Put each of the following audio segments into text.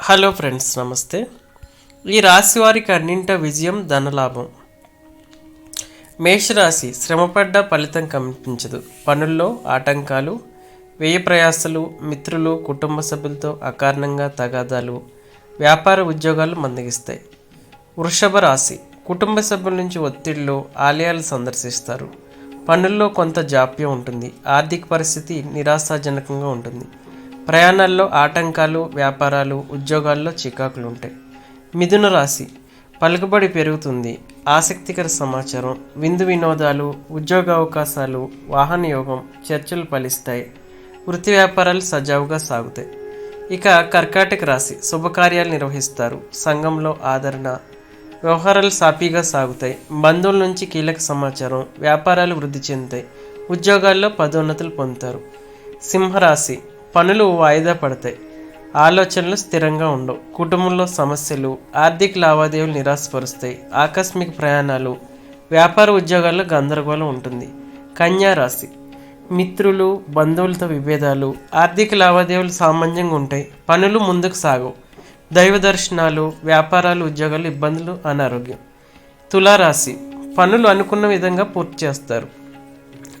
Hello friends నమస్తే. ఈ రాశి వారికి అన్నింట విజయం ధనలాభం మేషరాశి శ్రమపడ్డ ఫలితం కనిపించదు. పనుల్లో ఆటంకాలు వ్యయ ప్రయాసలు మిత్రులు కుటుంబ సభ్యులతో అకారణంగా తగాదాలు వ్యాపార ఉద్యోగాలు మందగిస్తాయి. వృషభ రాశి కుటుంబ సభ్యుల నుంచి ఒత్తిడిలో ఆలయాలు సందర్శిస్తారు. పనుల్లో కొంత జాప్యం ఉంటుంది. ఆర్థిక పరిస్థితి నిరాశాజనకంగా ఉంటుంది. ప్రయాణాల్లో ఆటంకాలు వ్యాపారాలు ఉద్యోగాల్లో చికాకులు ఉంటాయి మిథున రాశి. పలుకుబడి పెరుగుతుంది. ఆసక్తికర సమాచారం విందు వినోదాలు ఉద్యోగ అవకాశాలు వాహన యోగం చర్చలు ఫలిస్తాయి. వృత్తి వ్యాపారాలు సజావుగా సాగుతాయి. ఇక కర్కాటక రాశి. శుభకార్యాలు నిర్వహిస్తారు. సంఘంలో ఆదరణ వ్యవహారాలు సాఫీగా సాగుతాయి. బంధువుల నుంచి కీలక సమాచారం వ్యాపారాలు వృద్ధి చెందుతాయి. ఉద్యోగాల్లో పదోన్నతులు పొందుతారు. సింహరాశి. పనులు వాయిదా పడతాయి. ఆలోచనలు స్థిరంగా ఉండవు. కుటుంబంలో సమస్యలు ఆర్థిక లావాదేవీలు నిరాశపరుస్తాయి. ఆకస్మిక ప్రయాణాలు వ్యాపార ఉద్యోగాల్లో గందరగోళం ఉంటుంది. కన్యా రాశి. మిత్రులు బంధువులతో విభేదాలు ఆర్థిక లావాదేవీలు సామాన్యంగా ఉంటాయి. పనులు ముందుకు సాగవు. దైవ దర్శనాలు వ్యాపారాలు ఉద్యోగాలు ఇబ్బందులు అనారోగ్యం. తులారాశి. పనులు అనుకున్న విధంగా పూర్తి చేస్తారు.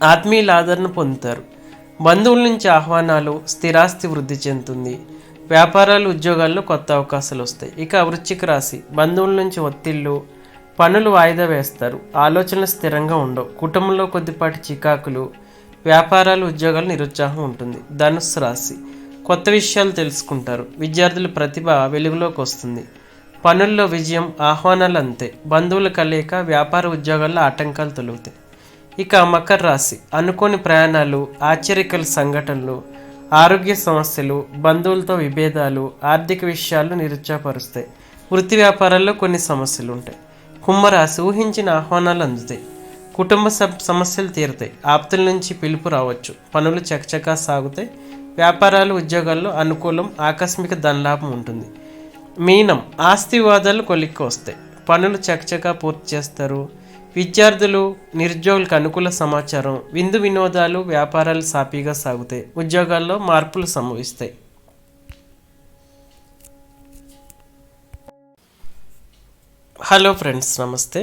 ఆత్మీయుల ఆదరణ పొందుతారు. బంధువుల నుంచి ఆహ్వానాలు స్థిరాస్తి వృద్ధి చెందుతుంది. వ్యాపారాలు ఉద్యోగాల్లో కొత్త అవకాశాలు వస్తాయి. ఇక వృశ్చిక రాశి బంధువుల నుంచి ఒత్తిళ్ళు పనులు వాయిదా వేస్తారు. ఆలోచనలు స్థిరంగా ఉండవు. కుటుంబంలో కొద్దిపాటి చికాకులు వ్యాపారాలు ఉద్యోగాలు నిరుత్సాహం ఉంటుంది. ధనుస్సు రాశి కొత్త విషయాలు తెలుసుకుంటారు. విద్యార్థుల ప్రతిభ వెలుగులోకి వస్తుంది. పనుల్లో విజయం ఆహ్వానాలు అంతే. బంధువుల కలయిక వ్యాపార ఉద్యోగాల్లో ఆటంకాలు తొలుగుతాయి. ఇక మకర రాశి. అనుకోని ప్రయాణాలు ఆశ్చర్యకల సంఘటనలు ఆరోగ్య సమస్యలు బంధువులతో విభేదాలు ఆర్థిక విషయాలు నిరుత్సాహపరుస్తాయి. వృత్తి వ్యాపారాల్లో కొన్ని సమస్యలు ఉంటాయి. కుంభరాశి ఊహించిన ఆహ్వానాలు అందుతాయి. కుటుంబ సబ్ సమస్యలు తీరుతాయి. ఆప్తుల నుంచి పిలుపు రావచ్చు. పనులు చకచకా సాగుతాయి. వ్యాపారాలు ఉద్యోగాల్లో అనుకూలం ఆకస్మిక ధనలాభం ఉంటుంది. మీనం ఆస్తి వివాదాలు కొలిక్కి వస్తాయి. పనులు చకచకా పూర్తి చేస్తారు. విద్యార్థులు నిరుద్యోగులకు అనుకూల సమాచారం విందు వినోదాలు వ్యాపారాలు సాఫీగా సాగుతాయి. ఉద్యోగాల్లో మార్పులు సంభవిస్తాయి. హలో ఫ్రెండ్స్ నమస్తే.